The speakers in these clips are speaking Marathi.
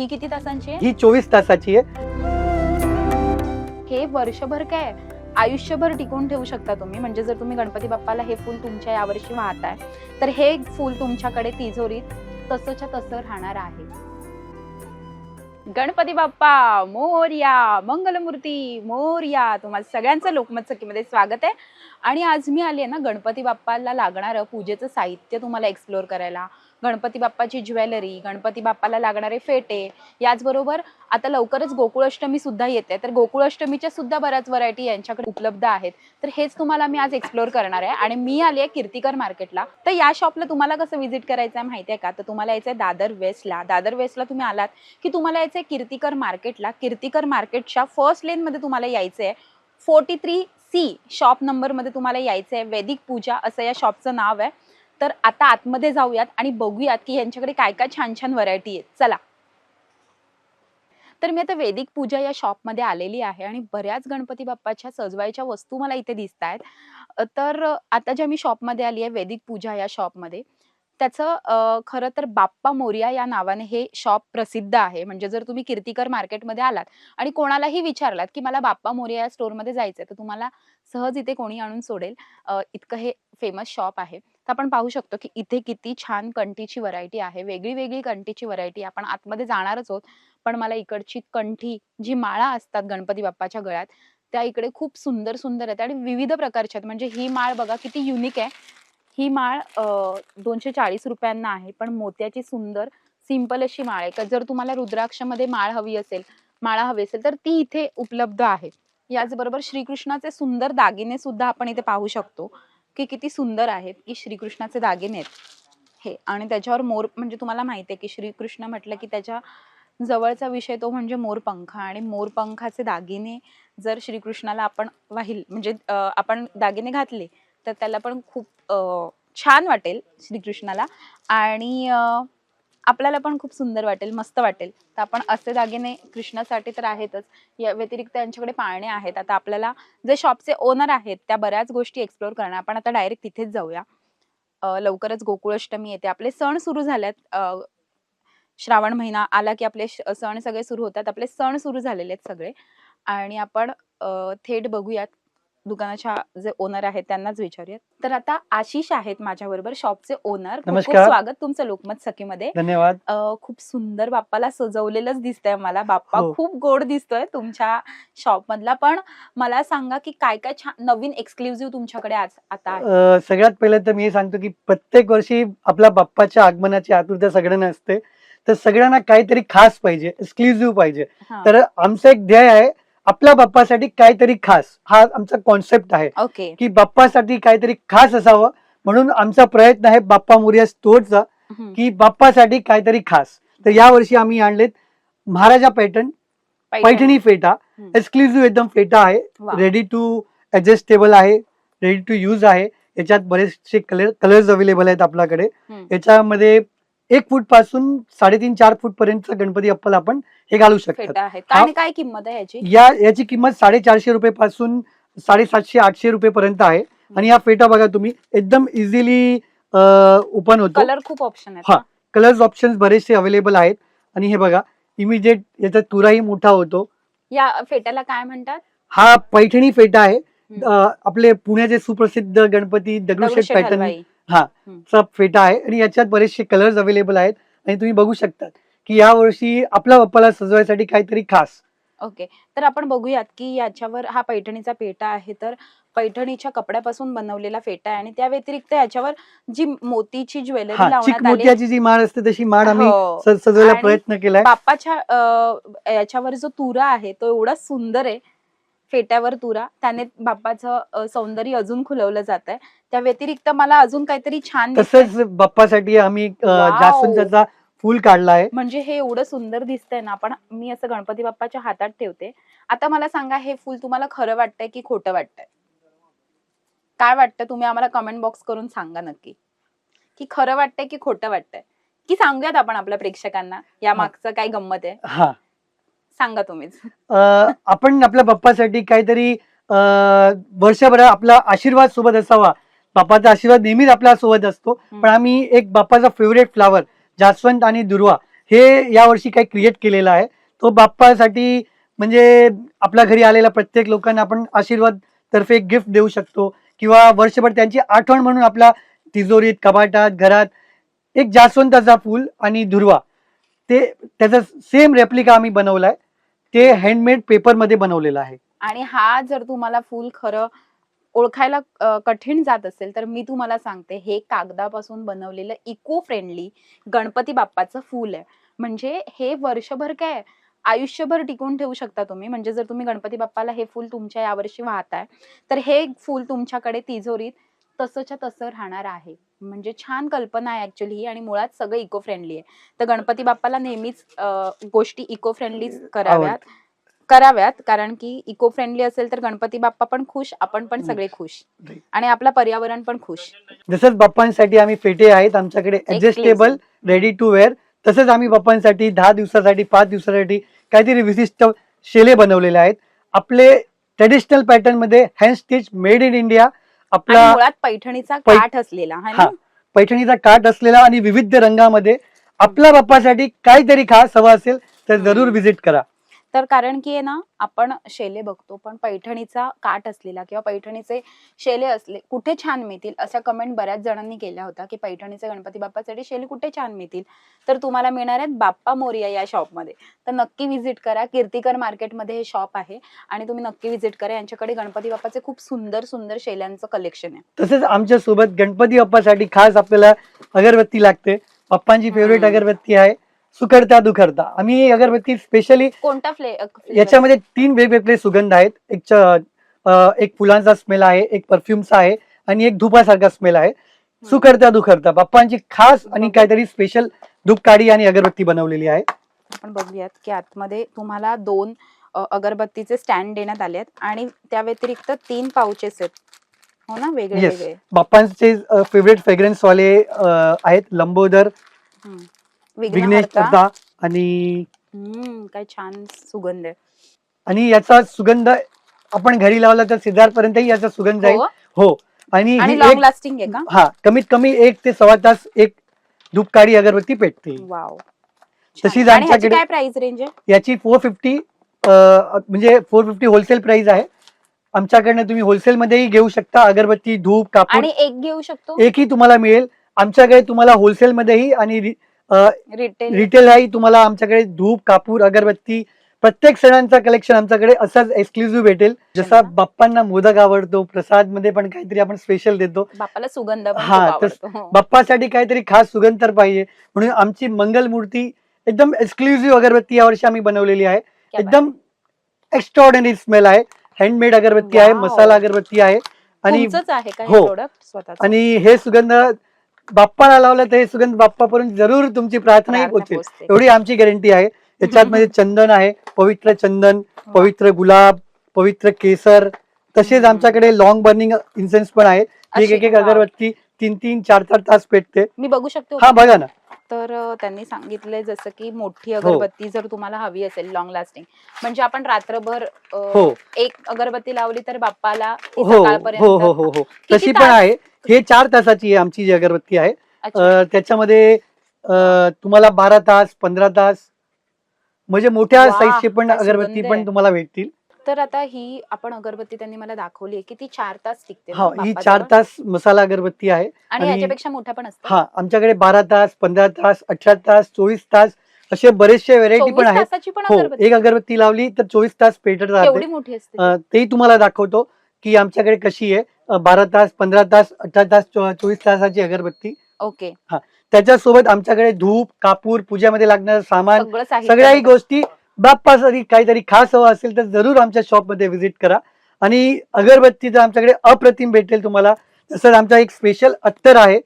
ही किती तासांची आहे? ही चोवीस तासाची आहे. हे वर्षभर काय आयुष्यभर टिकवून ठेवू शकता तुम्ही. म्हणजे जर तुम्ही गणपती बाप्पाला हे फुल तुमच्या यावर्षी वाहताय तर हे फुल तुमच्याकडे तिजोरीत तसंच्या तसं राहणार आहे? गणपती बाप्पा मोरया मंगलमूर्ती मोरया. तुम्हाला सगळ्यांचं लोकमत सखीमध्ये स्वागत आहे. आणि आज मी आली आहे ना गणपती बाप्पाला लागणारं पूजेचं साहित्य तुम्हाला एक्सप्लोअर करायला. गणपती बाप्पाची ज्वेलरी गणपती बाप्पाला लागणारे फेटे याचबरोबर आता लवकरच गोकुळाष्टमी सुद्धा येते. तर गोकुळाष्टमीच्या सुद्धा बऱ्याच व्हरायटी यांच्याकडे उपलब्ध आहेत. तर हेच तुम्हाला मी आज एक्सप्लोअर करणार आहे. आणि मी आली आहे कीर्तिकर मार्केटला तर या शॉपला तुम्हाला कसं व्हिजिट करायचं आहे माहिती आहे का? तर तुम्हाला यायचं आहे दादर वेस्टला दादर वेस्टला तुम्ही आलात की तुम्हाला यायचं आहे कीर्तिकर मार्केटला कीर्तिकर मार्केटच्या फर्स्ट लेनमध्ये तुम्हाला यायचं आहे फोर्टी थ्री सी शॉप नंबरमध्ये तुम्हाला यायचं आहे वैदिक पूजा असं या शॉपचं नाव आहे. तर आता आतमध्ये जाऊयात आणि बघूयात की यांच्याकडे काय काय छान छान व्हरायटी आहेत. चला. तर मी आता वेदिक पूजा या शॉपमध्ये आलेली आहे आणि बऱ्याच गणपती बाप्पाच्या सजवायच्या वस्तू मला इथे दिसत आहेत तर आता ज्या मी शॉपमध्ये आली आहे वेदिक पूजा या शॉपमध्ये त्याचं खरं तर बाप्पा मोरिया या नावाने हे शॉप प्रसिद्ध आहे. म्हणजे जर तुम्ही कीर्तिकर मार्केटमध्ये आलात आणि कोणालाही विचारलात की मला बाप्पा मोरिया या स्टोरमध्ये जायचं तर तुम्हाला सहज इथे कोणी आणून सोडेल. इतकं हे फेमस शॉप आहे. तर आपण पाहू शकतो की इथे किती छान कंठीची व्हरायटी आहे. वेगळी वेगळी कंठीची व्हरायटी आपण आतमध्ये जाणारच आहोत. पण मला इकडची कंठी जी माळा असतात गणपती बाप्पाच्या गळ्यात त्या इकडे खूप सुंदर सुंदर आहेत आणि विविध प्रकारच्या आहेत. म्हणजे ही माळ बघा किती युनिक आहे. ही माळ दोनशे चाळीस रुपयांना आहे पण मोत्याची सुंदर सिंपल अशी माळ आहे. जर तुम्हाला रुद्राक्षमध्ये माळ हवी असेल माळा हवी असेल तर ती इथे उपलब्ध आहे. याचबरोबर श्रीकृष्णाचे सुंदर दागिने सुद्धा आपण इथे पाहू शकतो. की किती सुंदर आहेत की श्रीकृष्णाचे दागिने आहेत. हे आणि त्याच्यावर मोर म्हणजे तुम्हाला माहिती आहे की श्रीकृष्ण म्हटलं की त्याच्या जवळचा विषय तो म्हणजे मोरपंख आणि मोरपंखाचे दागिने जर श्रीकृष्णाला आपण वाहिल म्हणजे आपण दागिने घातले तर त्याला पण खूप छान वाटेल श्रीकृष्णाला. आणि आपल्याला पण खूप सुंदर वाटेल मस्त वाटेल. तर आपण असे दागिने कृष्णासाठी तर आहेतच. या व्यतिरिक्त यांच्याकडे पाळणे आहेत. आता आपल्याला जे शॉपचे ओनर आहेत त्या बऱ्याच गोष्टी एक्सप्लोर करणार. आपण आता डायरेक्ट तिथेच जाऊया. लवकरच गोकुळाष्टमी येते. आपले सण सुरू झाल्यात श्रावण महिना आला की आपले श- सण सगळे सुरू होतात. आपले सण सुरू झालेले आहेत सगळे. आणि आपण थेट बघूयात. दुकानाच्या जे ओनर आहेत त्यांनाच विचारूयात. तर आता आशिष आहेत माझ्याबरोबर शॉपचे ओनर खूप खूप नमस्कार. स्वागत तुमचं लोकमत सखीमध्ये. धन्यवाद. अं, खूप सुंदर बाप्पाला सजवलेलंच दिसतंय मला. बाप्पा हो. खूप गोड दिसतोय तुमच्या शॉप मधला पण मला सांगा की काय काय छान नवीन एक्सक्लुझिव्ह तुमच्याकडे आज आता आहे? अं, सगळ्यात पहिले तर मी हे सांगतो की प्रत्येक वर्षी आपल्या बाप्पाच्या आगमनाची आतुरता सगळ्यांना असते. तर सगळ्यांना काहीतरी खास पाहिजे एक्सक्लुझिव्ह पाहिजे. हा. तर आमचं एक ध्येय आहे आपल्या बाप्पासाठी काहीतरी खास हा आमचा कॉन्सेप्ट आहे ओके की बाप्पासाठी काहीतरी खास असावं म्हणून आमचा प्रयत्न आहे बाप्पा मोरिया स्टोअरचा हम्म. की बाप्पासाठी काहीतरी खास तर या वर्षी आम्ही आणलेत महाराजा पॅटर्न पैठणी फेटा. एक्सक्लुझिव्ह एकदम फेटा आहे. रेडी टू ऍडजस्टेबल आहे रेडी टू यूज आहे याच्यात बरेचसे कलर कलर्स अवेलेबल आहेत आपल्याकडे. याच्यामध्ये एक फूटपासून साडेतीन चार फूट पर्यंत गणपती अप्पल आपण हे घालू आहे. आणि काय किंमत आहे याची? या याची किंमत साडेचारशे रुपये पासून साडेसातशे आठशे रुपये पर्यंत आहे. आणि हा फेटा बघा तुम्ही एकदम इझिली ओपन होतो. कलर खूप ऑप्शन हा. कलर्स ऑप्शन बरेचसे अवेलेबल आहेत. आणि हे बघा इमिजिएट याचा तुराही मोठा होतो. या फेट्याला काय म्हणतात? हा पैठणी फेटा आहे. आपले पुण्याचे सुप्रसिद्ध गणपती दगडूशेठ दगडूशेठ हलवाई. चा फेटा आहे आणि याच्यात बरेचसे कलर्स अवेलेबल आहेत आणि तुम्ही बघू शकता की या वर्षी आपल्या बाप्पाला सजवायसाठी काहीतरी खास ओके तर आपण बघूयात की याच्यावर हा पैठणीचा फेटा आहे तर पैठणीच्या कपड्यापासून बनवलेला फेटा आहे आणि त्या व्यतिरिक्त याच्यावर जी मोतीची ज्वेलरी हा लावण्यात मोत्याची जी माळ असते तशी माळ आम्ही हो. सजवायला प्रयत्न केलाय बाप्पाच्या याच्यावर जो तुरा आहे तो एवढा सुंदर आहे फेट्यावर तुरा. त्याने बाप्पाचं सौंदर्य अजून खुलवलं जात आहे त्या व्यतिरिक्त मला अजून काहीतरी छान. तसंच बाप्पासाठी आम्ही. जास्वंदाचा फूल काढला आहे म्हणजे हे एवढं सुंदर दिसतंय ना आपण मी असं गणपती बाप्पाच्या हातात ठेवते. आता मला सांगा हे फुल तुम्हाला खरं वाटतंय की खोटं वाटतंय? काय वाटतं तुम्ही आम्हाला कमेंट बॉक्स करून सांगा नक्की. की खरं वाटतंय की खोटं वाटतंय? की सांगूयात आपण आपल्या प्रेक्षकांना? या मागचं काय गंमत आहे? सांगा तुम्हीच. अं, आपण आपल्या बाप्पासाठी काहीतरी अं, वर्षभर आपला आशीर्वाद सोबत असावा. बाप्पाचा आशीर्वाद नेहमीच आपल्यासोबत असतो. पण आम्ही एक बाप्पाचा फेवरेट फ्लावर जास्वंत आणि दुर्वा हे यावर्षी काही क्रिएट केलेला आहे. तो बाप्पासाठी म्हणजे आपल्या घरी आलेल्या प्रत्येक लोकांना आपण आशीर्वाद तर्फे गिफ्ट देऊ शकतो. किंवा वर्षभर त्यांची आठवण म्हणून आपल्या तिजोरीत कपाटात घरात एक जास्वंताचा फूल आणि दुर्वा. ते त्याचा सेम रेप्लिका आम्ही बनवलाय. ते हँडमेड पेपरमध्ये बनवलेलं आहे. आणि हा जर तुम्हाला फूल खरं ओळखायला कठीण जात असेल तर मी तुम्हाला सांगते हे कागदापासून बनवलेलं इको फ्रेंडली गणपती बाप्पाचं फूल आहे. म्हणजे हे वर्षभर काय आयुष्यभर टिकून ठेवू शकता तुम्ही. म्हणजे जर तुम्ही गणपती बाप्पाला हे फूल तुमच्या यावर्षी वाहताय तर हे फूल तुमच्याकडे तिजोरीत तसंच्या तसं राहणार आहे. म्हणजे छान कल्पना आहे ऍक्च्युली ही आणि मुळात सगळं इको फ्रेंडली आहे. तर गणपती बाप्पाला नेहमीच अ, गोष्टी इको फ्रेंडली कराव्यात कराव्यात कारण की इको फ्रेंडली असेल तर गणपती बाप्पा पण खुश आपण पण सगळे खुश. Right. आणि आपलं पर्यावरण पण खुश. जसंच बाप्पांसाठी आम्ही फेटे आहेत आमच्याकडे ऍडजस्टेबल रेडी टू वेअर तसंच आम्ही बाप्पांसाठी दहा दिवसासाठी पाच दिवसासाठी काहीतरी विशिष्ट शेले बनवलेले आहेत. आपले ट्रेडिशनल पॅटर्नमध्ये hand stitch made in India आपला मुळात पैठणीचा पै- काठ असलेला है हा ना पैठणीचा काठ असलेला आणि विविध रंगामध्ये आपल्या बाप्पासाठी काहीतरी खास हवं असेल तर जरूर. विजिट करा तर कारण की आहे ना आपण शेले बघतो पण पैठणीचा काठ असलेला किंवा पैठणीचे शेले असले कुठे छान मिळतील? अशा कमेंट बऱ्याच जणांनी केल्या होत्या की पैठणीचे गणपती बाप्पासाठी शेले कुठे छान मिळतील? तर तुम्हाला मिळणार आहेत बाप्पा मोरिया या शॉपमध्ये तर नक्की व्हिजिट करा. कीर्तिकर मार्केटमध्ये हे शॉप आहे आणि तुम्ही नक्की व्हिजिट करा. यांच्याकडे गणपती बाप्पाचे खूप सुंदर सुंदर शेल्यांचं कलेक्शन आहे. तसेच आमच्यासोबत गणपती बाप्पासाठी खास आपल्याला अगरबत्ती लागते. बाप्पांची फेवरेट. अगरबत्ती आहे. सुखडता दुखडता. आम्ही ही अगरबत्ती स्पेशली कोणता फ्ले याच्यामध्ये तीन वेगवेगळे सुगंध आहेत. एक च- अं, एक फुलांचा स्मेल आहे एक परफ्युमचा आहे आणि एक धुपासारखा स्मेल आहे. सुखडता दुखडता. बाप्पांची खास आणि. काहीतरी स्पेशल धूप काडी आणि अगरबत्ती बनवलेली आहे. आपण बघूयात की आतमध्ये तुम्हाला दोन अ, अगरबत्तीचे स्टँड देण्यात आले आहेत आणि त्या व्यतिरिक्त तीन पाउचेस आहेत. हो ना? वेगळे Yes. वेगळे. बाप्पांचे फेवरेट फ्रेग्रन्स वाले अं, आहेत लंबोदर हम्म. विघ्नेश. अर्धा आणि हम्म, काय छान सुगंध आहे. आणि याचा सुगंध आपण घरी लावला तर सिद्धार्थपर्यंतही याचा सुगंध जाईल. हो? हो. आणि आणि ही लॉंग एक लास्टिंग आहे का? हा कमीत कमी एक ते सव्वा तास एक धूप काडी अगरबत्ती पेटते. वाव. तशीच आणि ह्याची आमच्याकडे- काय प्राइस रेंज आहे? याची फोर फिफ्टी म्हणजे फोर फिफ्टी होलसेल प्राइस आहे. आमच्याकडनं तुम्ही होलसेल मध्येही घेऊ शकता. अगरबत्ती धूप कापूर आणि एक घेऊ शकतो? एकही तुम्हाला मिळेल. आमच्याकडे तुम्हाला होलसेल मध्येही आणि रिटेल रिटेलही तुम्हाला आमच्याकडे धूप कापूर अगरबत्ती प्रत्येक सणांचा कलेक्शन आमच्याकडे असाच एक्सक्लुझिव्ह भेटेल. जसा. बाप्पांना मोदक आवडतो प्रसादमध्ये पण काहीतरी आपण स्पेशल देतो. बापाला सुगंध हा, आवडतो. हो. बाप्पासाठी काहीतरी खास सुगंध तर पाहिजे. म्हणून आमची मंगल मूर्ती एकदम एक्सक्लुझिव्ह अगरबत्ती यावर्षी आम्ही बनवलेली आहे. एकदम एक्स्ट्रॉर्डनरी स्मेल आहे. हँडमेड अगरबत्ती आहे. मसाला अगरबत्ती आहे. आणि आहे हे आणि हे सुगंध बाप्पाला लावलं तर हे सुगंध बाप्पापर्यंत जरूर तुमची प्रार्थनाही पोहोचेल. एवढी आमची गॅरंटी आहे. याच्यात मध्ये चंदन आहे पवित्र चंदन पवित्र गुलाब पवित्र केसर तसेच. आमच्याकडे लॉंग बर्निंग इन्सेन्स पण आहे. एक एक. अगरबत्ती तीन तीन चार चार तास पेटते. मी बघू शकतो हा बघा ना. तर त्यांनी सांगितलंय जसं की मोठी हो. अगरबत्ती जर तुम्हाला हवी असेल लॉंग लास्टिंग म्हणजे आपण रात्रभर अ, हो एक अगरबत्ती लावली तर बाप्पाला ती हो सकाळपर्यंत हो हो हो हो किती तशी पण तास? आहे हे चार तासाची आहे आमची जी अगरबत्ती आहे अच्छा. अं, त्याच्यामध्ये अं, तुम्हाला बारा तास पंधरा तास म्हणजे मोठ्या वा, साईजची पण काय अगरबत्ती पण. तुम्हाला भेटतील तर आता ही आपण अगरबत्ती त्यांनी मला दाखवली आहे की ती चार तास टिकते हा ही बाप्पाजवळ? चार तास मसाला अगरबत्ती आहे आणि आणि- ह्याच्यापेक्षा मोठ्या पण असतात. हा आमच्याकडे बारा तास पंधरा तास अठरा तास चोवीस तास असे बरेचसे व्हेरायटी पण 24 आहेत. तासाची पण हो अगरबत्ती. एक अगरबत्ती लावली तर चोवीस तास पेटत केवढी राहते मोठी असते अं, तेही तुम्हाला दाखवतो की आमच्याकडे कशी आहे. अं, बारा तास पंधरा तास अठरा तास चो- चोवीस तासाची अगरबत्ती. ओके. त्याच्यासोबत आमच्याकडे धूप कापूर पूजेमध्ये लागणारं सामान सगळं साहित्य सगळ्याही. गोष्टी बाप्पासाठी काहीतरी खास हवं असेल तर जरूर आमच्या शॉपमध्ये व्हिजिट करा. आणि अगरबत्ती तर आमच्याकडे अप्रतिम भेटेल तुम्हाला तसंच आमचा एक स्पेशल अत्तर आहे.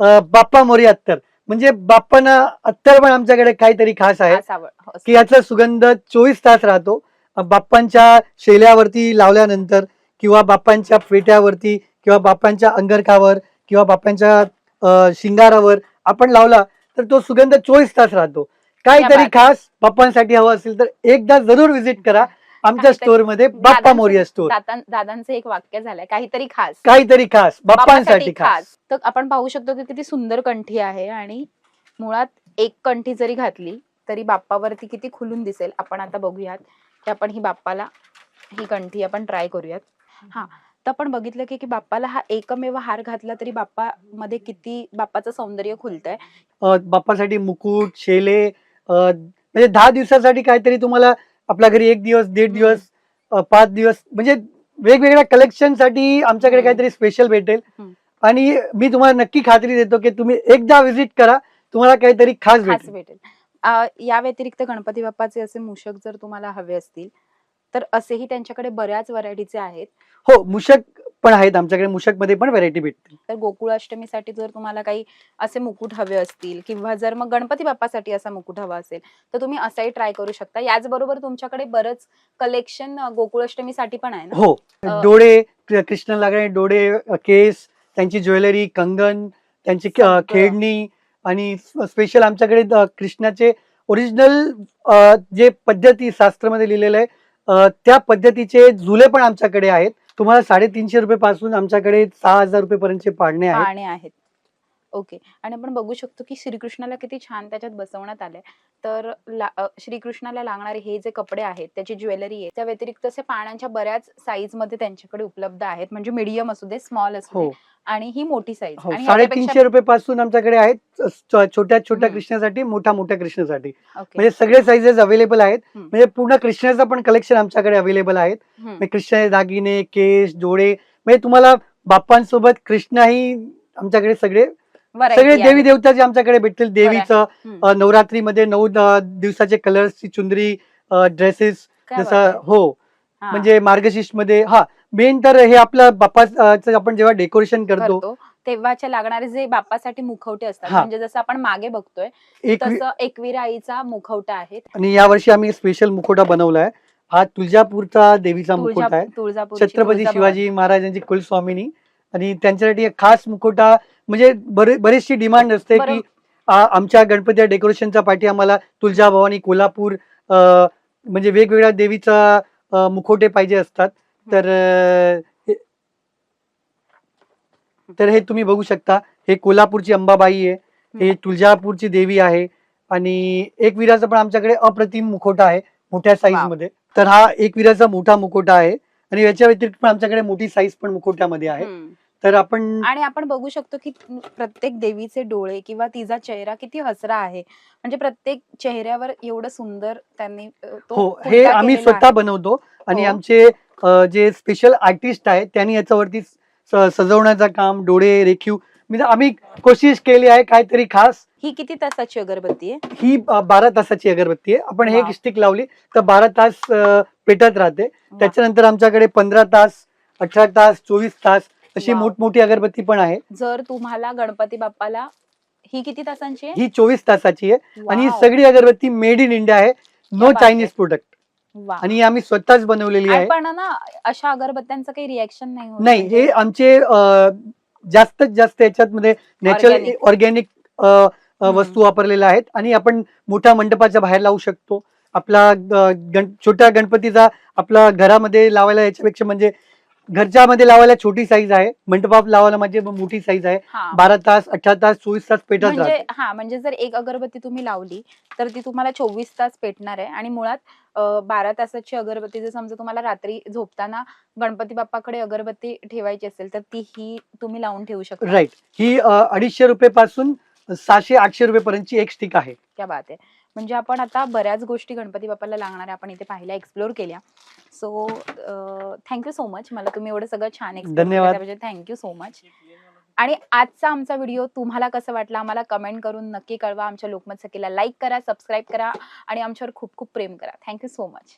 बाप्पा मोरी अत्तर. म्हणजे बाप्पांना अत्तर पण आमच्याकडे काहीतरी खास आहे. हो, की याचा सुगंध चोवीस तास राहतो. बाप्पांच्या शेल्यावरती लावल्यानंतर किंवा बाप्पांच्या फेट्यावरती किंवा बाप्पांच्या अंगरखावर किंवा बाप्पांच्या शिंगारावर आपण लावला तर तो सुगंध चोवीस तास राहतो. काहीतरी. खास बाप्पांसाठी हवं असेल तर एकदा जरूर व्हिजिट करा. आमच्या स्टोअरमध्ये बाप्पा मोरिया स्टोर दादां- दादांचं एक वाक्य झालंय. काहीतरी खास. काहीतरी खास. बाप्पांसाठी खास. तर आपण पाहू शकतो की किती सुंदर कंठी आहे आणि मुळात एक कंठी जरी घातली तरी बाप्पावरती किती खुलून दिसेल आपण आता बघूयात. की आपण ही बाप्पाला ही कंठी आपण ट्राय करूयात. हा. तर आपण बघितलं की की बाप्पाला हा एकमेव हार घातला तरी बाप्पा मध्ये किती बाप्पाचं सौंदर्य खुलतंय. अ, बाप्पासाठी मुकुट शेले म्हणजे दहा दिवसासाठी काहीतरी तुम्हाला आपल्या घरी एक दिवस दीड. दिवस पाच दिवस म्हणजे वेगवेगळ्या कलेक्शनसाठी आमच्याकडे. काहीतरी स्पेशल भेटेल. आणि मी तुम्हाला नक्की खात्री देतो की तुम्ही एकदा व्हिजिट करा तुम्हाला काहीतरी खास खास भेटेल या व्यतिरिक्त गणपती बाप्पाचे असे मूषक जर तुम्हाला हवे असतील तर असेही त्यांच्याकडे बऱ्याच व्हरायटीचे आहेत हो मुशक पण आहेत. आमच्याकडे मुशकमध्ये पण व्हरायटी भेटते तर गोकुळाष्टमीसाठी जर तुम्हाला काही असे मुकुट हवे असतील किंवा जर मग गणपती बाप्पासाठी असा मुकुट हवा असेल तर तुम्ही असाही ट्राय करू शकता. याचबरोबर तुमच्याकडे बरंच कलेक्शन गोकुळाष्टमीसाठी पण आहे ना? हो. अ, डोळे कृष्ण लागणे डोळे अ, केस त्यांची ज्वेलरी कंगन त्यांची क- सगळं. खेळणी आणि स्पेशल आमच्याकडे द- कृष्णाचे ओरिजिनल जे पद्धती शास्त्रामध्ये लिहिलेलं आहे अ, त्या पद्धतीचे झुले पण आमच्याकडे आहेत. तुम्हाला साडेतीनशे रुपये पासून आमच्याकडे सहा हजार रुपये पर्यंतचे पाळणे आहेत. पाळणे आहेत. ओके. आणि आपण बघू शकतो की श्रीकृष्णाला किती छान त्याच्यात बसवण्यात आलंय. तर ला- अ, श्रीकृष्णाला लागणारे हे जे कपडे आहेत त्याची ज्वेलरी आहे त्या व्यतिरिक्त असे पाण्याच्या बऱ्याच साईजमध्ये त्यांच्याकडे उपलब्ध आहेत. म्हणजे मीडियम असू दे स्मॉल असू हो. दे आणि ही मोठी साईज हो. आणि साडेतीनशे रुपये पासून आमच्याकडे आहेत छ- छोट्या छोट्या हम्म. कृष्णासाठी मोठ्या मोठ्या कृष्णासाठी. ओके. म्हणजे सगळे साईजेस अवेलेबल आहेत. हम्म. म्हणजे पूर्ण कृष्णाचं पण कलेक्शन आमच्याकडे अवेलेबल आहेत. हम्म. म्हणजे कृष्णाचे दागिने केस डोळे म्हणजे तुम्हाला बाप्पांसोबत कृष्णही आमच्याकडे सगळे सगळे. देवी देवताचे आमच्याकडे भेटतील. देवीचं नवरात्रीमध्ये नऊ दिवसाचे कलर्सची चुंदरी ड्रेसेस जसं. हो. म्हणजे मार्गशीर्षमध्ये हा. मेन तर हे आपलं बाप्पाचं आपण जेव्हा डेकोरेशन करतो करतो तेव्हाचे लागणारे जे बाप्पासाठी मुखवटे असतात. म्हणजे जसं आपण मागे बघतोय एक तसं एकवीर आईचा मुखवटा आहे. आणि यावर्षी आम्ही स्पेशल मुखोटा बनवलाय. हा तुळजापूरचा देवीचा मुखोटा आहे. छत्रपती. शिवाजी महाराजांची कुलस्वामिनी. आणि त्यांच्यासाठी एक खास मुखोटा म्हणजे बरे बरीचशी डिमांड असते. की आमच्या गणपती डेकोरेशनच्या पाठी आम्हाला तुळजाभवानी कोल्हापूर म्हणजे वेगवेगळ्या देवीचा मुखोटे पाहिजे असतात. तर हे- तर हे तुम्ही बघू शकता. हे कोल्हापूरची अंबाबाई आहे. हे तुळजापूरची देवी आहे. आणि एक विराचा पण आमच्याकडे अप्रतिम मुखोटा आहे मोठ्या साईज. मध्ये तर हा एक विराचा मोठा मुखोटा आहे. आणि याच्या व्यतिरिक्त पण आमच्याकडे मोठी साईज पण मुखोट्यामध्ये आहे. तर आपण आणि आपण बघू शकतो की प्रत्येक देवीचे डोळे किंवा तिचा चेहरा किती हसरा आहे म्हणजे प्रत्येक चेहऱ्यावर एवढं सुंदर त्यांनी तो हो हे आम्ही केलेला स्वतः आहे. बनवतो आणि हो. आमचे अ, जे स्पेशल आर्टिस्ट आहेत त्यांनी याच्यावरती स- सजवण्याचं काम डोळे रेखीव म्हणजे आम्ही कोशिश केली आहे काहीतरी खास ही किती तासाची अगरबत्ती आहे ही अ, बारा तासाची अगरबत्ती आहे आपण हे. स्टिक लावली तर बारा तास अ, पेटत राहते. त्याच्यानंतर आमच्याकडे पंधरा तास अठरा तास चोवीस तास अशी वाव. मोठमोठी अगरबत्ती पण आहे जर तुम्हाला गणपती बाप्पाला ही किती तासांची आहे ही चोवीस तासाची आहे आणि ही. सगळी अगरबत्ती मेड इन इंडिया आहे नो बात आहे. चायनीज प्रोडक्ट वा. आणि ही आम्ही स्वतःच बनवलेली आहे आणि पण ना अशा अगरबत्त्यांचं काही रिॲक्शन नाही होत नाही म्हणजे हे आमचे अ, जास्तीत जास्त याच्यात मध्ये नॅचरल Organic. ऑर्गॅनिक. वस्तू वापरलेल्या आहेत आणि आपण मोठ्या मंडपाच्या बाहेर लावू शकतो आपला अ, गण छोट्या गणपतीचा आपला घरामध्ये लावायला याच्यापेक्षा म्हणजे घरच्या मध्ये लावायला छोटी साईज आहे. मंडपात लावायला म्हणजे मोठी साईज आहे. हा. बारा तास अठरा तास चोवीस तास पेटत म्हणजे राहते. हा म्हणजे जर एक अगरबत्ती तुम्ही लावली तर ती तुम्हाला चोवीस तास पेटणार आहे. आणि मुळात अ, बारा तासाची अगरबत्ती जर समजा तुम्हाला रात्री झोपताना गणपती बाप्पाकडे अगरबत्ती ठेवायची असेल तर ती ही तुम्ही लावून ठेवू शकता. राईट ही अ, अडीचशे रुपये पासून सहाशे आठशे रुपये पर्यंतची एक स्टिक आहे. क्या बात आहे. म्हणजे आपण आता बऱ्याच गोष्टी गणपती बाप्पाला लागणाऱ्या आपण इथे पाहिल्या एक्सप्लोर केल्या. सो थँक्यू सो मच मला तुम्ही एवढं सगळं छान एक्सप्लोर थँक्यू सो मच आणि आजचा आमचा व्हिडिओ तुम्हाला कसं वाटला आम्हाला कमेंट करून नक्की कळवा. आमच्या लोकमत सखीला लाईक करा सबस्क्राईब करा आणि आमच्यावर खूप खूप प्रेम करा. Thank you so much